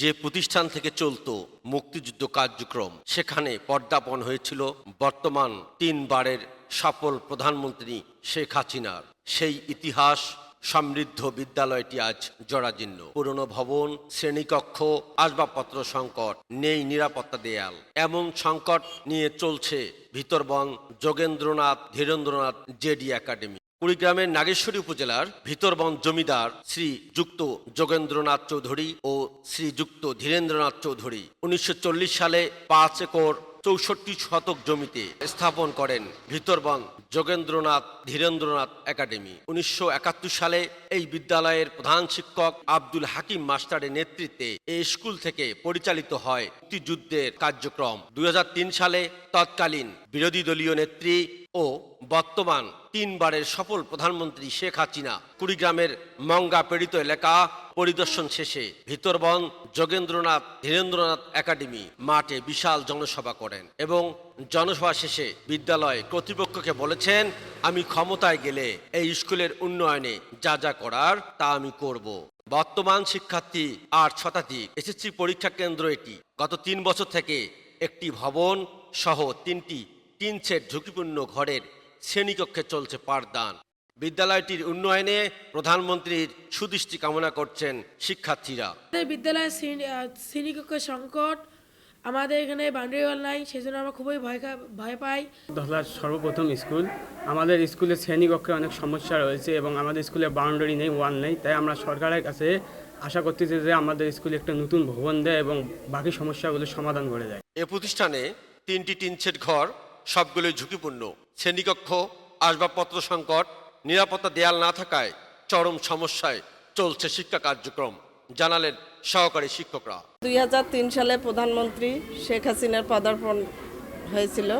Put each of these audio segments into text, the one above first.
যে প্রতিষ্ঠান থেকে চলত মুক্তিযুদ্ধ কার্যক্রম, সেখানে পর্দাপণ হয়েছিল বর্তমান তিনবারের সফল প্রধানমন্ত্রী শেখ হাসিনার। সেই ইতিহাস সমৃদ্ধ বিদ্যালয়টি আজ জরাজীর্ণ। পুরনো ভবন, শ্রেণীকক্ষ, আসবাবপত্র সংকট, নেই নিরাপত্তা দেয়াল। এমন সংকট নিয়ে চলছে ভিতরবন যোগেন্দ্রনাথ, ধীরেন্দ্রনাথ জেডি একাডেমি। কুড়িগ্রামের নাগেশ্বরী উপজেলার ভিতরবন জমিদার শ্রী যুক্ত যোগেন্দ্রনাথ চৌধুরী ও শ্রীযুক্ত ধীরেন্দ্রনাথ চৌধুরী উনিশশো চল্লিশ সালে পাঁচ একর চৌষট্টি শতক জমিতে স্থাপন করেন ভিতরবন যোগেন্দ্রনাথ ধীরেন্দ্রনাথ একাডেমি। উনিশশো একাত্তর সালে এই বিদ্যালয়ের প্রধান শিক্ষক আব্দুল হাকিম মাস্টারের নেতৃত্বে এই স্কুল থেকে পরিচালিত হয় মুক্তিযুদ্ধের কার্যক্রম। দুই হাজার তিন সালে তৎকালীন বিরোধী দলীয় নেত্রী ও বর্তমান তিনবারের সফল প্রধানমন্ত্রী শেখ হাসিনা কুড়িগ্রামের মঙ্গা পীড়িত এলাকা পরিদর্শন শেষে ভিতরবন যোগেন্দ্রনাথ, ধীরেন্দ্রনাথ একাডেমি মাঠে বিশাল জনসভা করেন এবং জনসভা শেষে বিদ্যালয় কর্তৃপক্ষকে বলেছেন, আমি ক্ষমতায় গেলে এই স্কুলের উন্নয়নে যা যা করার তা আমি করব। বর্তমান শিক্ষার্থী আট শতাধিক এসএসসি পরীক্ষা কেন্দ্র এটি। গত তিন বছর থেকে একটি ভবন সহ তিনটি, তিন সেট ঝুঁকিপূর্ণ ঘরের শ্রেণীকক্ষে চলছে পাঠদান। বিদ্যালয়টির উন্নয়নে প্রধানমন্ত্রীর সুদৃষ্টি কামনা করছেন শিক্ষার্থীরা। আমাদের বিদ্যালয়ে শ্রেণী- শ্রেণীকক্ষের সংকট। আমাদের এখানে বাউন্ডারি ওয়াল নাই সেই জন্য আমরা খুবই ভয় ভয় পাই। ধলার সর্বপ্রথম স্কুল। আমাদের স্কুলে শ্রেণীকক্ষে অনেক সমস্যা রয়েছে এবং আমাদের স্কুলে বাউন্ডারি নেই ওয়াল নেই তাই আমরা সরকারের কাছে আশা করতেছি যে আমাদের স্কুলে একটা নতুন ভবন দেয় এবং বাকি সমস্যাগুলো সমাধান করে দেয়। এ প্রতিষ্ঠানে তিনটি টিন সেট ঘর সবগুলোই ঝুঁকিপূর্ণ। শ্রেণীকক্ষ আসবাবপত্র সংকট নিরাপত্তা দেয়াল না থাকায় চরম সমস্যায় চলছে শিক্ষা কার্যক্রম জানালেন সহকারী শিক্ষকরা। দুই হাজার তিন সালে প্রধানমন্ত্রী শেখ হাসিনার পদার্পণ হয়েছিল।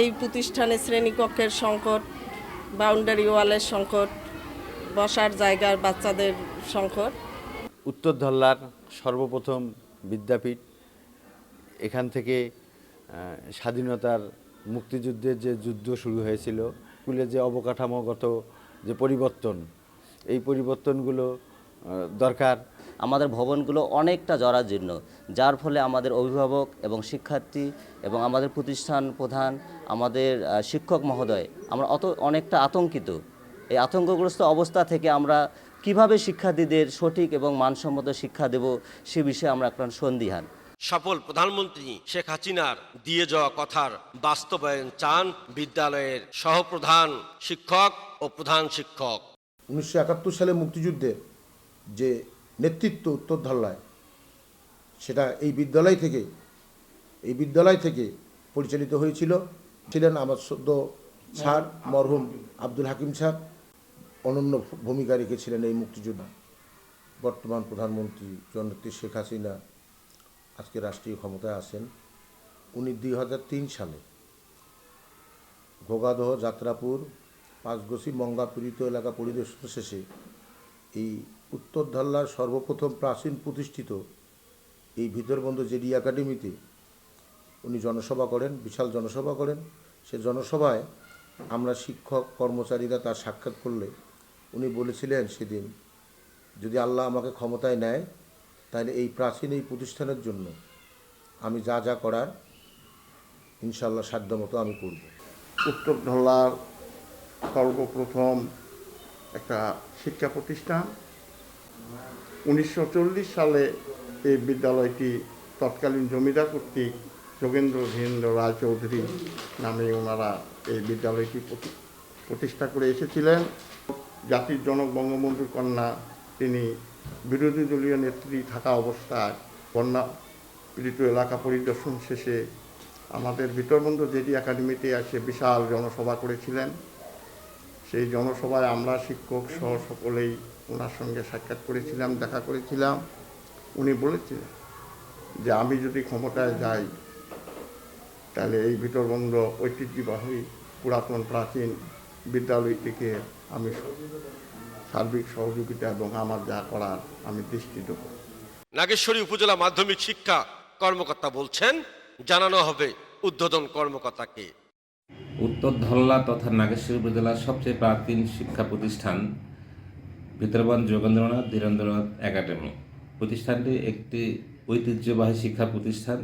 এই প্রতিষ্ঠানে শ্রেণীকক্ষের সংকট বাউন্ডারি ওয়ালের সংকট বসার জায়গার বাচ্চাদের সংকট। উত্তর ধল্লার সর্বপ্রথম বিদ্যাপীঠ এখান থেকে স্বাধীনতার মুক্তিযুদ্ধের যে যুদ্ধ শুরু হয়েছিল, স্কুলে যে অবকাঠামোগত যে পরিবর্তন, এই পরিবর্তনগুলো দরকার। আমাদের ভবনগুলো অনেকটা জরাজীর্ণ, যার ফলে আমাদের অভিভাবক এবং শিক্ষার্থী এবং আমাদের প্রতিষ্ঠান প্রধান, আমাদের শিক্ষক মহোদয়, আমরা অত, অনেকটা আতঙ্কিত। এই আতঙ্কগ্রস্ত অবস্থা থেকে আমরা কীভাবে শিক্ষার্থীদের সঠিক এবং মানসম্মত শিক্ষা দেব সে বিষয়ে আমরা একটা সন্দিহান। সফল প্রধানমন্ত্রী শেখ হাসিনার দিয়ে যাওয়া কথার বাস্তবায়ন চান বিদ্যালয়ের সহপ্রধান শিক্ষক ও প্রধান শিক্ষক। উনিশশো একাত্তর সালে মুক্তিযুদ্ধে যে নেতৃত্ব উত্তর ধল্লায় সেটা এই বিদ্যালয় থেকে, এই বিদ্যালয় থেকে পরিচালিত হয়েছিল। ছিলেন আমার সদ্য স্যার মরহুম আব্দুল হাকিম স্যার। অনন্য ভূমিকা রেখেছিলেন এই মুক্তিযুদ্ধ। বর্তমান প্রধানমন্ত্রী জননেত্রী শেখ হাসিনা আজকে রাষ্ট্রীয় ক্ষমতায় আসেন, উনি দুই তিন সালে ঘোগাদহ, যাত্রাপুর পাঁচগছি মঙ্গাপীড়িত এলাকা পরিদর্শন শেষে এই উত্তর ধাল্লার সর্বপ্রথম প্রাচীন প্রতিষ্ঠিত এই ভিতরবন্ধ জেডি একাডেমিতে উনি জনসভা করেন, বিশাল জনসভা করেন। সে জনসভায় আমরা শিক্ষক, কর্মচারীরা তার সাক্ষাৎ করলে উনি বলেছিলেন সেদিন, যদি আল্লাহ আমাকে ক্ষমতায় নেয় তাহলে এই প্রাচীন এই প্রতিষ্ঠানের জন্য আমি যা যা করার ইনশাল্লাহ সাধ্যমতো আমি করব। উত্তর ধলার সর্বপ্রথম একটা শিক্ষা প্রতিষ্ঠান। উনিশশো চল্লিশ সালে এই বিদ্যালয়টি তৎকালীন জমিদার কর্তৃক যোগেন্দ্র ধীরেন্দ্র রায় চৌধুরী নামে ওনারা এই বিদ্যালয়টি প্রতি- প্রতিষ্ঠা করে এসেছিলেন। জাতির জনক বঙ্গবন্ধুর কন্যা, তিনি বিরোধী দলীয় নেত্রী থাকা অবস্থায় বন্যা পীড়িত এলাকা পরিদর্শন শেষে আমাদের ভিতরবন্ধু জেডি একাডেমিতে এসে বিশাল জনসভা করেছিলেন। সেই জনসভায় আমরা শিক্ষক সহ সকলেই ওনার সঙ্গে সাক্ষাৎ করেছিলাম, দেখা করেছিলাম। উনি বলেছিলেন যে, আমি যদি ক্ষমতায় যাই, তাহলে এই ভিতরবন্ধ ঐতিহ্যবাহী পুরাতন প্রাচীন বিদ্যালয়টিকে আমি সার্বিক সহযোগিতা এবং আমার যা করার আমি দৃষ্টি দেবো নাগেশ্বরী উপজেলা মাধ্যমিক শিক্ষা কর্মকর্তা বলছেন জানানো হবে উদ্বোধন কর্মকর্তাকে। উত্তর ধল্লা তথা নাগেশ্বরী উপজেলার সবচেয়ে প্রাচীন শিক্ষা প্রতিষ্ঠান ভিতরবন যোগেন্দ্রনাথ ধীরেন্দ্রনাথ একাডেমি। প্রতিষ্ঠানটি একটি ঐতিহ্যবাহী শিক্ষা প্রতিষ্ঠান।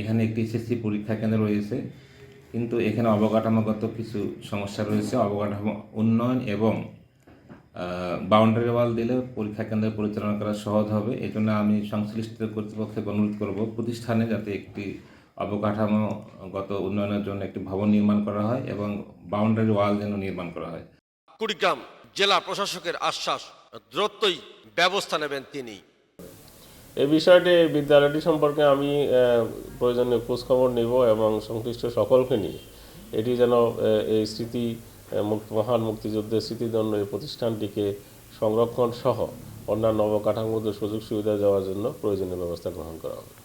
এখানে একটি এসএসসি পরীক্ষা কেন্দ্র রয়েছে। কিন্তু এখানে অবকাঠামোগত কিছু সমস্যা রয়েছে। অবকাঠামো উন্নয়ন এবং বাউন্ডারি ওয়াল দিলে পরীক্ষা কেন্দ্র পরিচালনা করা সহজ হবে। এই জন্য আমি সংশ্লিষ্ট কর্তৃপক্ষকে অনুরোধ করব প্রতিষ্ঠানে যাতে একটি অবকাঠামোগত উন্নয়নের জন্য একটি ভবন নির্মাণ করা হয় এবং বাউন্ডারি ওয়াল যেন নির্মাণ করা হয়। কুড়িগ্রাম জেলা প্রশাসকের আশ্বাস দ্রুতই ব্যবস্থা নেবেন তিনি। এই বিষয়টি বিদ্যালয়টি সম্পর্কে আমি প্রয়োজনীয় খোঁজখবর নেব এবং সংশ্লিষ্ট সকলকে নিয়ে। এটি যেন এই স্মৃতি মহান মুক্তিযুদ্ধের স্মৃতিদণ্ড এই প্রতিষ্ঠানটিকে সংরক্ষণ সহ অন্যান্য অবকাঠামোগত সুযোগ সুবিধা দেওয়ার জন্য প্রয়োজনীয় ব্যবস্থা গ্রহণ করা হবে।